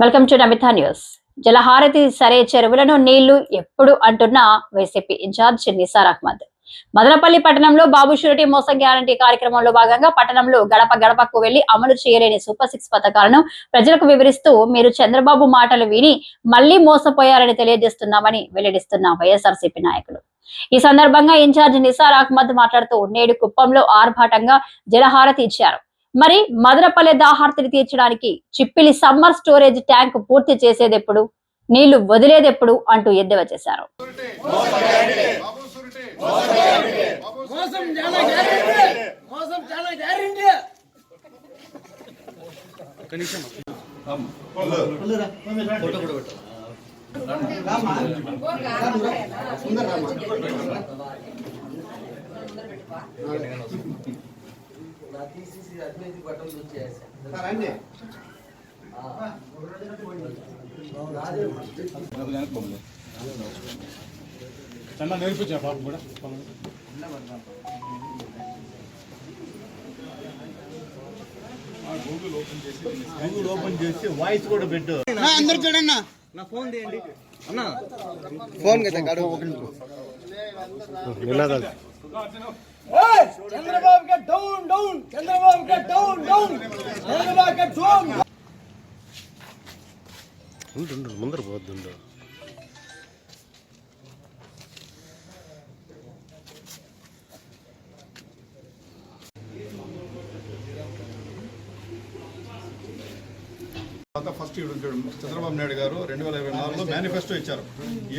Welcome to Namita news. జలహారతి సరే చెరువులను నీళ్ళు ఎప్పుడు అంటున్న వైసీపీ ఇన్ఛార్జ్ నిసార్ అహ్మద్. మదనపల్లి పట్టణంలో బాబు షూరిటీ మోసం గ్యారంటీ కార్యక్రమంలో భాగంగా పట్టణంలో గడప గడపకు వెళ్ళి అమలు చేయలేని సూపర్ సిక్స్ పథకాలను ప్రజలకు వివరిస్తూ మీరు చంద్రబాబు మాటలు విని మళ్ళీ మోసపోయారని తెలియజేస్తున్నామని వెల్లడిస్తున్న వైఎస్ఆర్సీపీ నాయకులు. ఈ సందర్భంగా ఇన్ఛార్జ్ నిసార్ అహ్మద్ మాట్లాడుతూ నేడు కుప్పంలో ఆర్భాటంగా జలహారతి ఇచ్చారు. మరి మదనపల్లె దాహార్తిని తీర్చడానికి చిప్పిలి సమ్మర్ స్టోరేజ్ ట్యాంక్ పూర్తి చేసేదెప్పుడు? నీళ్ళు వదిలేదెప్పుడు? అంటూ ఎద్దేవా చేశారు. చిన్న నేర్పించా పాప కూడా? గూగుల్ ఓపెన్ చేసి వాయిస్ కూడా పెట్టు. అందరు చూడన్నా. నా ఫోన్ తీయండి. అన్నా. ఫోన్ కదా గడువు. చంద్రబాబు గా డౌన్ డౌన్ చంద్రబాబు గా డౌన్ డౌన్ చంద్రబాబు గా డౌన్ ఉండు ముందర పోద్దు తర్వాత ఫస్ట్ చంద్రబాబు నాయుడు గారు రెండు వేల ఇరవై నాలుగులో మేనిఫెస్టో ఇచ్చారు.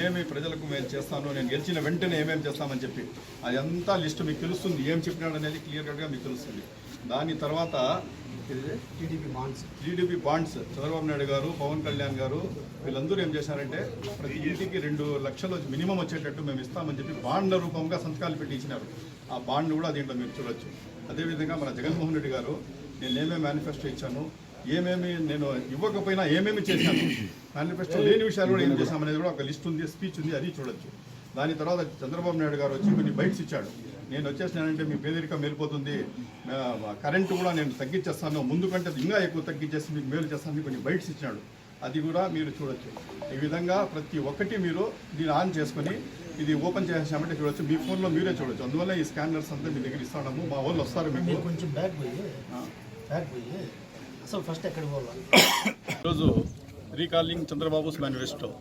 ఏమి ప్రజలకు మేము చేస్తాను నేను గెలిచిన వెంటనే ఏమేమి చేస్తామని చెప్పి. అదంతా లిస్ట్ మీకు తెలుస్తుంది. ఏం చెప్పినాడు అనేది క్లియర్ కట్గా మీకు తెలుస్తుంది. దాని తర్వాత TDP bonds TDP bonds Chandrababu Naidu garu Pawan Kalyan గారు వీళ్ళందరూ ఏం చేశారంటే ప్రతి ఇంటికి రెండు లక్షలు మినిమం వచ్చేటట్టు మేము ఇస్తామని చెప్పి బాండ్ల రూపంగా సంతకాలు పెట్టి ఇచ్చినారు. ఆ బాండ్ కూడా దీంట్లో మీరు చూడొచ్చు. అదేవిధంగా మన జగన్మోహన్ రెడ్డి గారు నేను ఏమేమి మేనిఫెస్టో ఇచ్చాను ఏమేమి నేను ఇవ్వకపోయినా ఏమేమి చేశాను? మేనిఫెస్టో లేని విషయాలు కూడా ఏం చేశామనేది కూడా ఒక లిస్ట్ ఉంది స్పీచ్ ఉంది అది చూడొచ్చు. దాని తర్వాత చంద్రబాబు నాయుడు గారు వచ్చి కొన్ని బైట్స్ ఇచ్చాడు. నేను వచ్చేసినానంటే మీ పేదరికం మేలిపోతుంది. ఆ, కరెంటు కూడా నేను తగ్గించేస్తాను. ముందు కంటే ఇంకా ఎక్కువ తగ్గించేసి మీకు మేలు చేస్తాను కొన్ని బైట్స్ ఇచ్చినాడు అది కూడా మీరు చూడొచ్చు. ఈ విధంగా ప్రతి ఒక్కటి మీరు దీన్ని ఆన్ చేసుకొని ఇది ఓపెన్ చేసామంటే చూడొచ్చు. మీ ఫోన్లో మీరే చూడొచ్చు. అందువల్ల ఈ స్కానర్స్ అంతా మీ దగ్గర ఇస్తాము మా వాళ్ళు వస్తారు మీకు. కొంచెం బ్యాక్ పోయి బ్యాక్ పోయి అసలు ఫస్ట్ ఎక్కడ పోవాలి? ఈరోజు recalling Chandrababu's manifesto.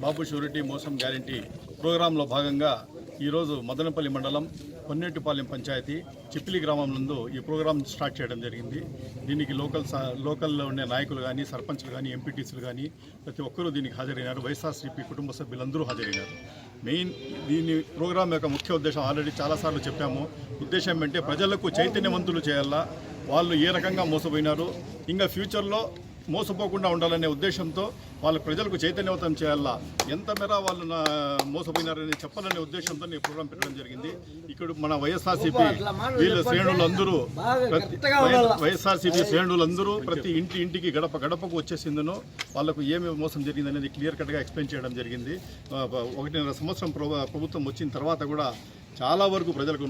Babu surety మోసం గ్యారంటీ ప్రోగ్రాంలో భాగంగా ఈరోజు మదనపల్లి మండలం పొన్నేటిపాలెం పంచాయతీ చిప్పిలి గ్రామం నందు ఈ ప్రోగ్రాం స్టార్ట్ చేయడం జరిగింది. దీనికి లోకల్ స- లోకల్లో ఉండే నాయకులు కానీ సర్పంచ్లు కానీ ఎంపీటీసీలు కానీ ప్రతి ఒక్కరూ దీనికి హాజరైనారు. వైఎస్ఆర్సీపీ కుటుంబ సభ్యులందరూ హాజరైనారు. మెయిన్ దీని ప్రోగ్రాం యొక్క ముఖ్య ఉద్దేశం ఆల్రెడీ చాలాసార్లు చెప్పాము. ఉద్దేశం ఏంటంటే ప్రజలకు చైతన్యవంతులు చేయాలా వాళ్ళు ఏ రకంగా మోసపోయినారు ఇంకా ఫ్యూచర్లో మోసపోకుండా ఉండాలనే ఉద్దేశంతో వాళ్ళ ప్రజలకు చైతన్యవంతం చేయాలా ఎంత మేర వాళ్ళు మోసపోయినారని చెప్పాలనే ఉద్దేశంతో ఈ ప్రోగ్రాం పెట్టడం జరిగింది. ఇక్కడ మన వైఎస్ఆర్సీపీ వీళ్ళ శ్రేణులందరూ వైఎస్ఆర్సీపీ శ్రేణులందరూ ప్రతి ఇంటి ఇంటికి గడప గడపకు వచ్చేసిందనో వాళ్ళకు ఏమి మోసం జరిగింది అనేది క్లియర్ కట్గా ఎక్స్ప్లెయిన్ చేయడం జరిగింది. ఒకటిన్నర సంవత్సరం ప్రభు- ప్రభుత్వం వచ్చిన తర్వాత కూడా చాలా వరకు ప్రజలకు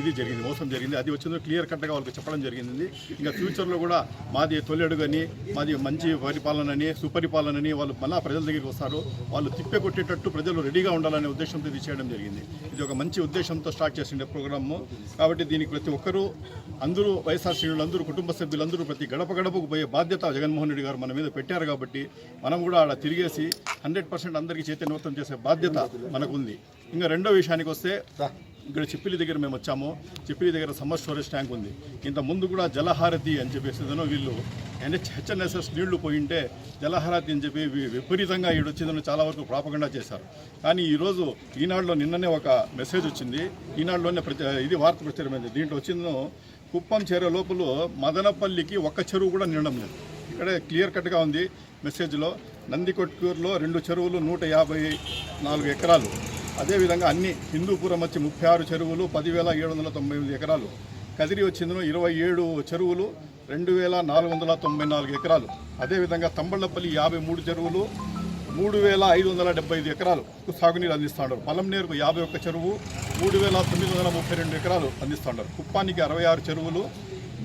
ఇది జరిగింది మోసం జరిగింది. అది వచ్చిందో క్లియర్ కట్గా వాళ్ళకి చెప్పడం జరిగింది. ఇంకా ఫ్యూచర్లో కూడా మాది తొలి అడుగని మాది మంచి పరిపాలనని సుపరిపాలనని వాళ్ళు మళ్ళా ప్రజల దగ్గరికి వస్తారు. వాళ్ళు తిప్పే కొట్టేటట్టు ప్రజలు రెడీగా ఉండాలనే ఉద్దేశంతో ఇది చేయడం జరిగింది. ఇది ఒక మంచి ఉద్దేశంతో స్టార్ట్ చేసిండే ప్రోగ్రాము. కాబట్టి దీనికి ప్రతి ఒక్కరూ అందరూ వైఎస్ఆర్ శ్రేణులు అందరూ కుటుంబ సభ్యులందరూ ప్రతి గడప గడపకు పోయే బాధ్యత జగన్మోహన్ రెడ్డి గారు మన మీద పెట్టారు కాబట్టి మనం కూడా ఆడ తిరిగేసి హండ్రెడ్ పర్సెంట్ అందరికీ చైతన్యవంతం చేసే బాధ్యత మనకుంది. ఇంకా రెండో విషయానికి వస్తే ఇక్కడ చిప్పిలి దగ్గర మేము వచ్చాము. చిప్పిలి దగ్గర సమ్మర్ స్టోరేజ్ ట్యాంక్ ఉంది. ఇంత ముందు కూడా జలహారతి అని చెప్పేసి వీళ్ళు ఎన్హెచ్ హెచ్ఎన్ఎస్ఎస్ నీళ్ళు పోయింటే జలహారతి అని చెప్పి విపరీతంగా విపరీతంగా ఈడొచ్చిందని చాలా వరకు ప్రాపకుండా చేశారు. కానీ ఈరోజు ఈనాడులో నిన్ననే ఒక మెసేజ్ వచ్చింది. ఈనాడులోనే ప్రతి ఇది వార్త ప్రచారమైంది. దీంట్లో వచ్చిందో కుప్పం చేరే లోపల మదనపల్లికి ఒక్క చెరువు కూడా నిండడం లేదు. ఇక్కడే క్లియర్ కట్గా ఉంది మెసేజ్లో. నందికొట్కూరులో రెండు చెరువులు నూట యాభై నాలుగు ఎకరాలు. అదేవిధంగా అన్ని హిందూపురం వచ్చి ముప్పై ఆరు చెరువులు పదివేల ఏడు వందల తొంభై ఎనిమిది ఎకరాలు. కదిరి వచ్చిందను ఇరవై ఏడు చెరువులు రెండు వేల నాలుగు వందల తొంభై నాలుగు ఎకరాలు. అదేవిధంగా తంబళ్ళపల్లి యాభై మూడు చెరువులు మూడు వేల ఐదు వందల డెబ్బై ఐదు ఎకరాలు సాగునీరు అందిస్తున్నారు పలంనేరుకు యాభై ఒక్క చెరువు మూడు వేల తొమ్మిది వందల ముప్పై రెండు ఎకరాలు అందిస్తున్నారు కుప్పానికి అరవై ఆరు చెరువులు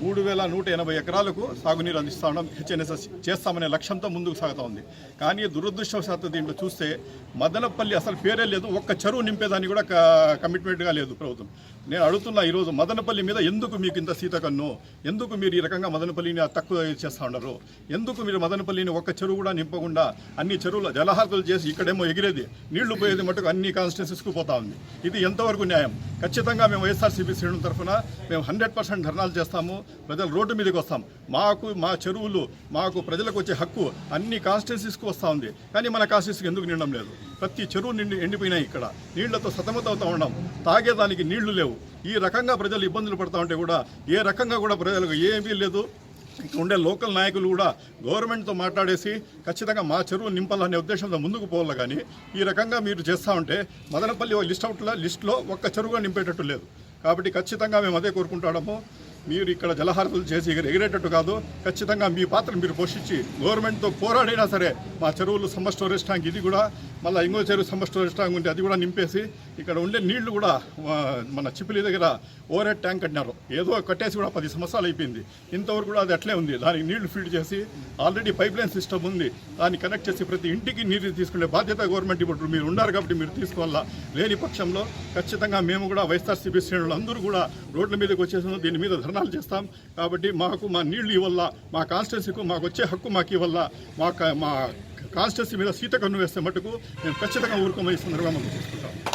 మూడు వేల నూట ఎనభై ఎకరాలకు సాగునీరు అందిస్తా ఉండడం హెచ్ఎన్ఎస్ఎస్ చేస్తామనే లక్ష్యంతో ముందుకు సాగుతూ ఉంది. కానీ దురదృష్టవశాత్తు దీంట్లో చూస్తే మదనపల్లి అసలు పేరే లేదు ఒక్క చెరువు నింపేదాన్ని కూడా క- కమిట్మెంట్గా లేదు ప్రభుత్వం. నేను అడుగుతున్నా ఈరోజు మదనపల్లి మీద ఎందుకు మీకు ఇంత సీతకన్ను? ఎందుకు మీరు ఈ రకంగా మదనపల్లిని తక్కువ చేస్తూ ఉండరు ఎందుకు మీరు మదనపల్లిని ఒక్క చెరువు కూడా నింపకుండా అన్ని చెరువుల జలహార్తలు చేసి ఇక్కడేమో ఎగిరేది నీళ్ళు పోయేది మటుకు అన్ని కాన్స్టిట్యూన్సీస్కు పోతా ఉంది. ఇది ఎంతవరకు న్యాయం? ఖచ్చితంగా మేము వైఎస్ఆర్సీపీ శ్రేణుల తరఫున మేము హండ్రెడ్ పర్సెంట్ ధర్నాలు చేస్తాము. ప్రజలు రోడ్డు మీదకి వస్తాం. మాకు మా చెరువులు మాకు ప్రజలకు వచ్చే హక్కు అన్ని కాన్స్టిట్యూన్సీస్కు వస్తూ ఉంది. కానీ మన కాన్స్టిట్యూన్సీకి ఎందుకు నిండడం లేదు? ప్రతి చెరువు నిండి ఎండిపోయినాయి ఇక్కడ. నీళ్ళతో సతమతవుతూ ఉన్నాం తాగేదానికి నీళ్ళు లేవు. ఈ రకంగా ప్రజలు ఇబ్బందులు పడతా ఉంటే కూడా ఏ రకంగా కూడా ప్రజలకు ఏమీ లేదు. ఇక్కడ ఉండే లోకల్ నాయకులు కూడా గవర్నమెంట్తో మాట్లాడేసి ఖచ్చితంగా మా చెరువు నింపాలనే ఉద్దేశంతో ముందుకు పోవాలి కానీ ఈ రకంగా మీరు చేస్తూ ఉంటే మదనపల్లి లిస్ట్ అవుట్లో లిస్ట్లో ఒక్క చెరువుగా నింపేటట్టు లేదు. కాబట్టి ఖచ్చితంగా మేము అదే కోరుకుంటాము మీరు ఇక్కడ జలహారతులు చేసి ఎగిరేటట్టు కాదు. ఖచ్చితంగా మీ పాత్రను మీరు పోషించి గవర్నమెంట్తో పోరాడైనా సరే మా చెరువులు సమ్మర్ స్టోరేజ్ ట్యాంక్ ఇది కూడా మళ్ళీ ఇంకో చెరువు సమ్మర్ స్టోరేజ్ ట్యాంక్ ఉంటే అది కూడా నింపేసి ఇక్కడ ఉండే నీళ్ళు కూడా మన చిపిలి దగ్గర ఓవర్ ట్యాంక్ కట్టినారు. ఏదో కట్టేసి కూడా పది సంవత్సరాలు అయిపోయింది. ఇంతవరకు కూడా అది అట్లే ఉంది. దానికి నీళ్ళు ఫీడ్ చేసి ఆల్రెడీ పైప్ లైన్ సిస్టమ్ ఉంది. దాన్ని కనెక్ట్ చేసి ప్రతి ఇంటికి నీరు తీసుకునే బాధ్యత గవర్నమెంట్ ఇప్పుడు మీరు ఉన్నారు కాబట్టి మీరు తీసుకోవాలా లేని పక్షంలో ఖచ్చితంగా మేము కూడా వైఎస్ఆర్సీపీ శ్రేణులు అందరూ కూడా రోడ్ల మీదకి వచ్చేసాము దీని మీద ధర్నాలు చేస్తాం. కాబట్టి మాకు మా నీళ్ళు ఇవ్వాల మా కాన్స్టిట్యున్సీకు మాకు వచ్చే హక్కు మాకు ఇవ్వాల మా మా కాన్స్టిట్యున్సీ మీద సీత కన్ను వేస్తే మటుకు మేము ఖచ్చితంగా ఊరుకోమని సందర్భంగా మనం చూసుకుంటాం